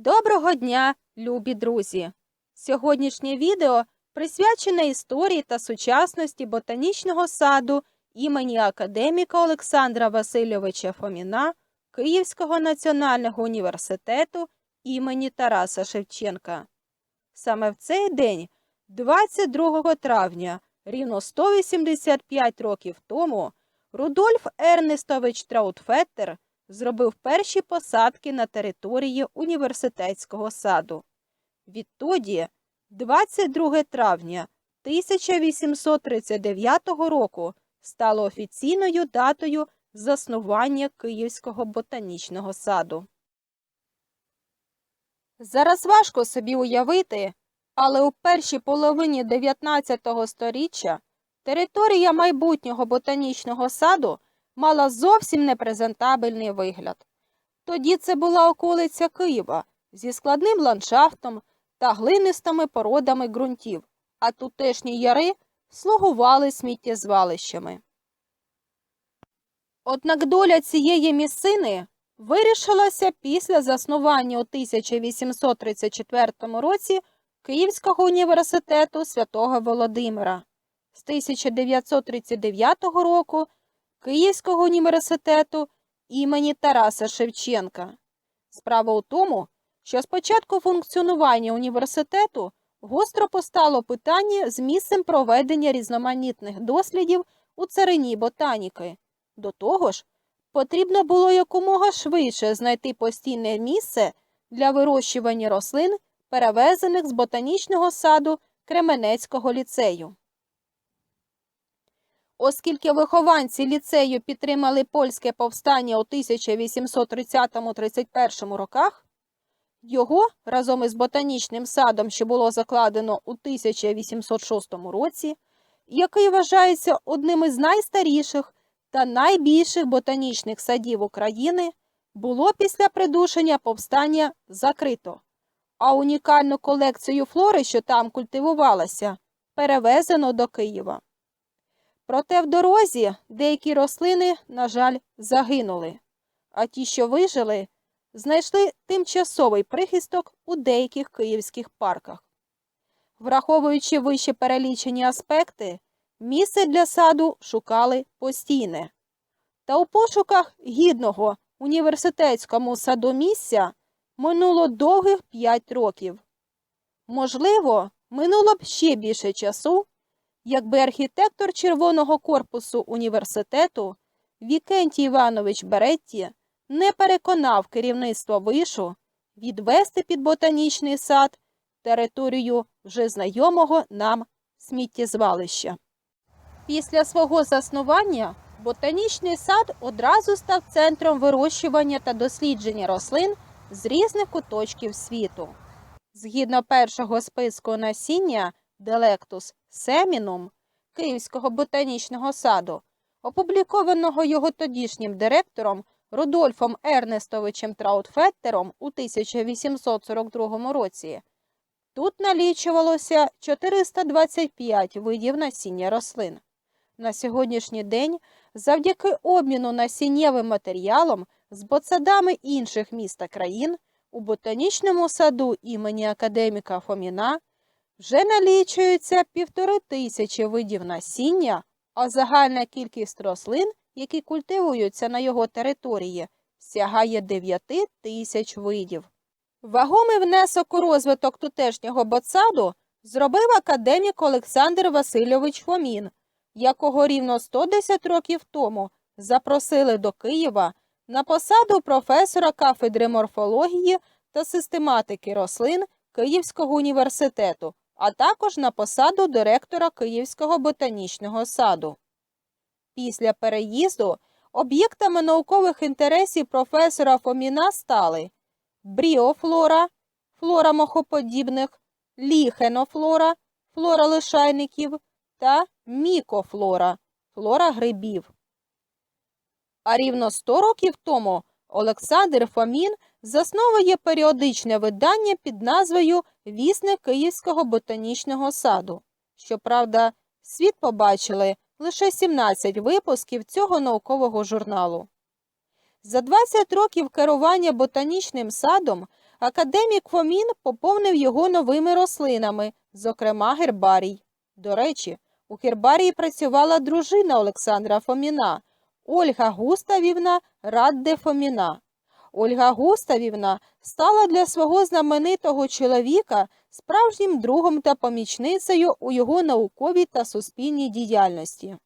Доброго дня, любі друзі! Сьогоднішнє відео присвячене історії та сучасності ботанічного саду імені академіка Олександра Васильовича Фоміна Київського національного університету імені Тараса Шевченка. Саме в цей день, 22 травня, рівно 185 років тому, Рудольф Ернестович Траутфеттер зробив перші посадки на території університетського саду. Відтоді, 22 травня 1839 року, стало офіційною датою заснування Київського ботанічного саду. Зараз важко собі уявити, але у першій половині 19 століття територія майбутнього ботанічного саду мала зовсім непрезентабельний вигляд. Тоді це була околиця Києва зі складним ландшафтом та глинистими породами ґрунтів, а тутешні яри слугували сміттєзвалищами. Однак доля цієї місцини вирішилася після заснування у 1834 році Київського університету святого Володимира. З 1939 року Київського університету імені Тараса Шевченка. Справа у тому, що з початку функціонування університету гостро постало питання з місцем проведення різноманітних дослідів у царині ботаніки. До того ж, потрібно було якомога швидше знайти постійне місце для вирощування рослин, перевезених з ботанічного саду Кременецького ліцею. Оскільки вихованці ліцею підтримали польське повстання у 1830-31 роках, його разом із ботанічним садом, що було закладено у 1806 році, який вважається одним із найстаріших та найбільших ботанічних садів України, було після придушення повстання закрито, а унікальну колекцію флори, що там культивувалася, перевезено до Києва. Проте в дорозі деякі рослини, на жаль, загинули, а ті, що вижили, знайшли тимчасовий прихисток у деяких київських парках. Враховуючи вище перелічені аспекти, місце для саду шукали постійне. Та у пошуках гідного університетському саду місця минуло довгих 5 років. Можливо, минуло б ще більше часу, якби архітектор червоного корпусу університету Вікентій Іванович Беретті не переконав керівництво вишу відвести під ботанічний сад територію вже знайомого нам сміттєзвалища. Після свого заснування ботанічний сад одразу став центром вирощування та дослідження рослин з різних куточків світу. Згідно першого списку насіння Делектус семінум Київського ботанічного саду, опублікованого його тодішнім директором Рудольфом Ернестовичем Траутфеттером у 1842 році. Тут налічувалося 425 видів насіння рослин. На сьогоднішній день, завдяки обміну насіннєвим матеріалом з ботсадами інших міст та країн, у ботанічному саду імені академіка Фоміна вже налічується півтори тисячі видів насіння, а загальна кількість рослин, які культивуються на його території, сягає 9 тисяч видів. Вагомий внесок у розвиток тутешнього ботсаду зробив академік Олександр Васильович Фомін, якого рівно 110 років тому запросили до Києва на посаду професора кафедри морфології та систематики рослин Київського університету, а також на посаду директора Київського ботанічного саду. Після переїзду об'єктами наукових інтересів професора Фоміна стали бріофлора, флора мохоподібних, ліхенофлора, флора лишайників та мікофлора, флора грибів. А рівно 100 років тому Олександр Фомін засновує періодичне видання під назвою Вісник Київського ботанічного саду. Щоправда, світ побачили лише 17 випусків цього наукового журналу. За 20 років керування ботанічним садом Академік Фомін поповнив його новими рослинами, зокрема гербарій. До речі, у гербарії працювала дружина Олександра Фоміна, Ольга Густавівна Радде Фоміна. Ольга Густавівна стала для свого знаменитого чоловіка справжнім другом та помічницею у його науковій та суспільній діяльності.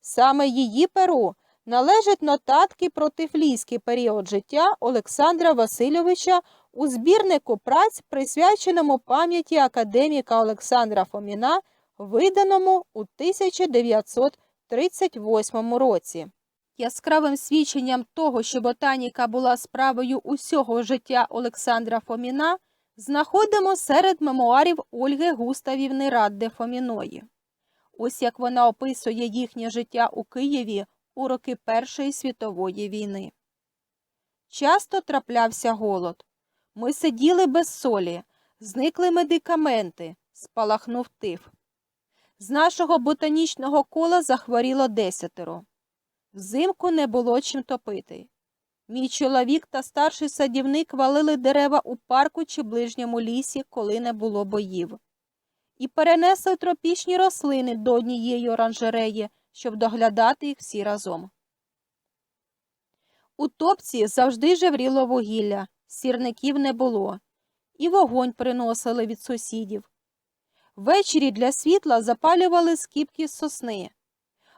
Саме її перу належать нотатки про тифлійський період життя Олександра Васильовича у збірнику праць, присвяченому пам'яті академіка Олександра Фоміна, виданому у 1938 році. Яскравим свідченням того, що ботаніка була справою усього життя Олександра Фоміна, знаходимо серед мемуарів Ольги Густавівни Радде Фоміної. Ось як вона описує їхнє життя у Києві у роки Першої світової війни. Часто траплявся голод. Ми сиділи без солі, зникли медикаменти, спалахнув тиф. З нашого ботанічного кола захворіло десятеро. Взимку не було чим топити. Мій чоловік та старший садівник валили дерева у парку чи ближньому лісі, коли не було боїв. І перенесли тропічні рослини до однієї оранжереї, щоб доглядати їх всі разом. У топці завжди жевріло вугілля, сірників не було, і вогонь приносили від сусідів. Ввечері для світла запалювали скіпки з сосни.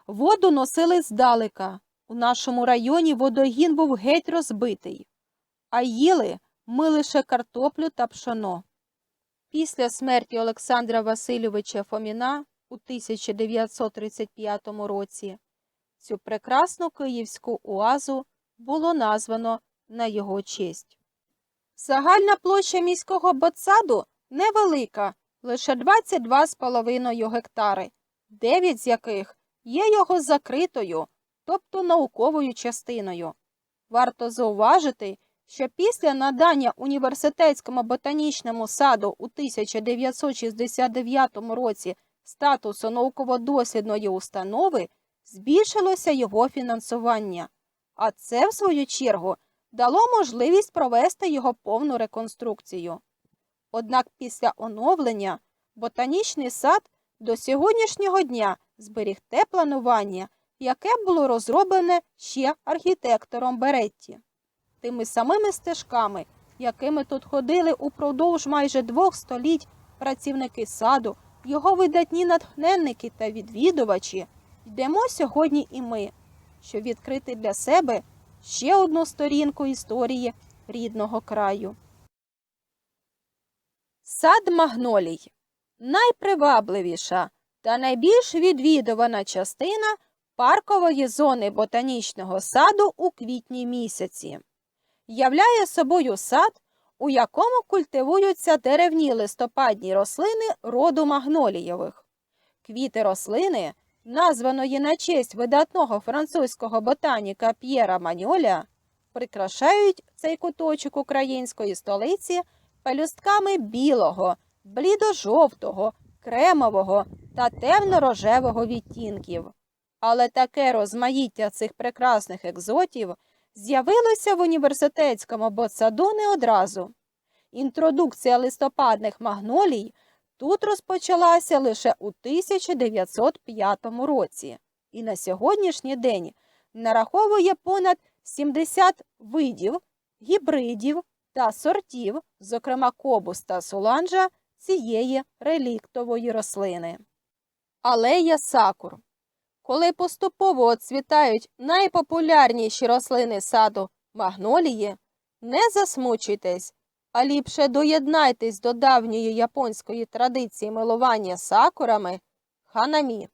Воду носили здалека. У нашому районі водогін був геть розбитий, а їли ми лише картоплю та пшоно. Після смерті Олександра Васильовича Фоміна у 1935 році цю прекрасну київську оазу було названо на його честь. Загальна площа міського ботсаду невелика, лише 22,5 гектари, 9 з яких є його закритою, тобто науковою частиною. Варто зауважити, що після надання університетському ботанічному саду у 1969 році статусу науково-дослідної установи збільшилося його фінансування, а це, в свою чергу, дало можливість провести його повну реконструкцію. Однак після оновлення ботанічний сад до сьогоднішнього дня зберіг те планування, яке було розроблене ще архітектором Беретті. Тими самими стежками, якими тут ходили упродовж майже двох століть працівники саду, його видатні натхненники та відвідувачі, йдемо сьогодні і ми, щоб відкрити для себе ще одну сторінку історії рідного краю. Сад Магнолій найпривабливіша та найбільш відвідувана частина паркової зони ботанічного саду у квітні місяці. Являє собою сад, у якому культивуються деревні листопадні рослини роду магнолієвих. Квіти рослини, названої на честь видатного французького ботаніка П'єра Маньоля, прикрашають цей куточок української столиці пелюстками білого, блідо-жовтого, кремового та темно-рожевого відтінків. Але таке розмаїття цих прекрасних екзотів з'явилося в університетському ботсаду не одразу. Інтродукція листопадних магнолій тут розпочалася лише у 1905 році і на сьогоднішній день нараховує понад 70 видів, гібридів та сортів, зокрема кобус та суланжа, цієї реліктової рослини. Алея сакур. Коли поступово оцвітають найпопулярніші рослини саду магнолії, не засмучуйтесь, а ліпше доєднайтесь до давньої японської традиції милування сакурами ханамі.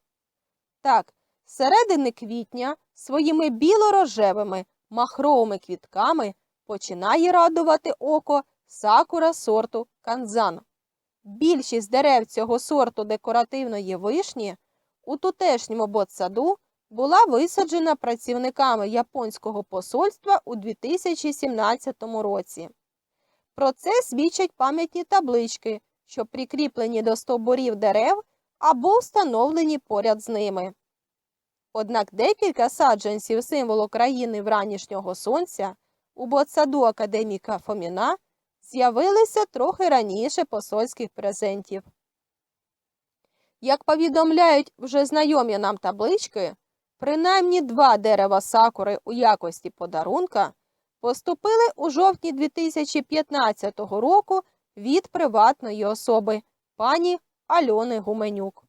Так, середини квітня своїми біло-рожевими махровими квітками починає радувати око сакура сорту канзан. Більшість дерев цього сорту декоративної вишні у тутешньому ботсаду була висаджена працівниками японського посольства у 2017 році. Про це свідчать пам'ятні таблички, що прикріплені до стовбурів дерев або встановлені поряд з ними. Однак декілька саджанців символу країни вранішнього сонця у ботсаду академіка Фоміна з'явилися трохи раніше посольських презентів. Як повідомляють вже знайомі нам таблички, принаймні два дерева сакури у якості подарунка поступили у жовтні 2015 року від приватної особи пані Альони Гуменюк.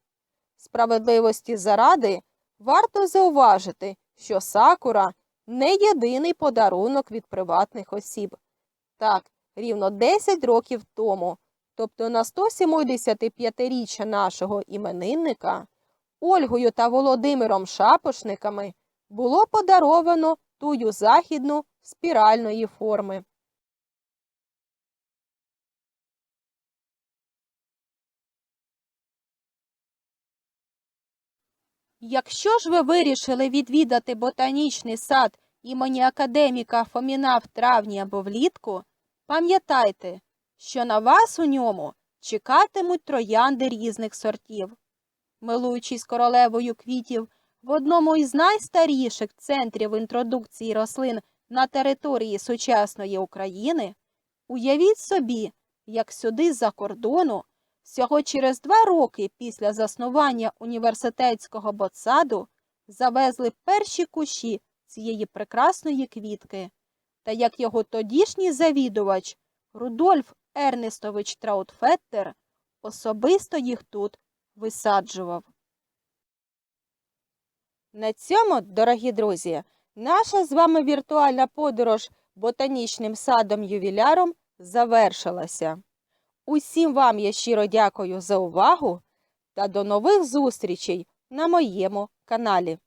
Справедливості заради варто зауважити, що сакура не єдиний подарунок від приватних осіб. Так, рівно 10 років тому, тобто на 175-річчя нашого іменинника, Ольгою та Володимиром Шапошниками було подаровано тую західну спіральної форми. Якщо ж ви вирішили відвідати ботанічний сад імені академіка Фоміна в травні або влітку, пам'ятайте, що на вас у ньому чекатимуть троянди різних сортів. Милуючись королевою квітів в одному із найстаріших центрів інтродукції рослин на території сучасної України, уявіть собі, як сюди з-за кордону всього через два роки після заснування університетського ботсаду завезли перші кущі цієї прекрасної квітки, та як його тодішній завідувач Рудольф Ернестович Траутфеттер особисто їх тут висаджував. На цьому, дорогі друзі, наша з вами віртуальна подорож ботанічним садом ювіляром завершилася. Усім вам я щиро дякую за увагу та до нових зустрічей на моєму каналі.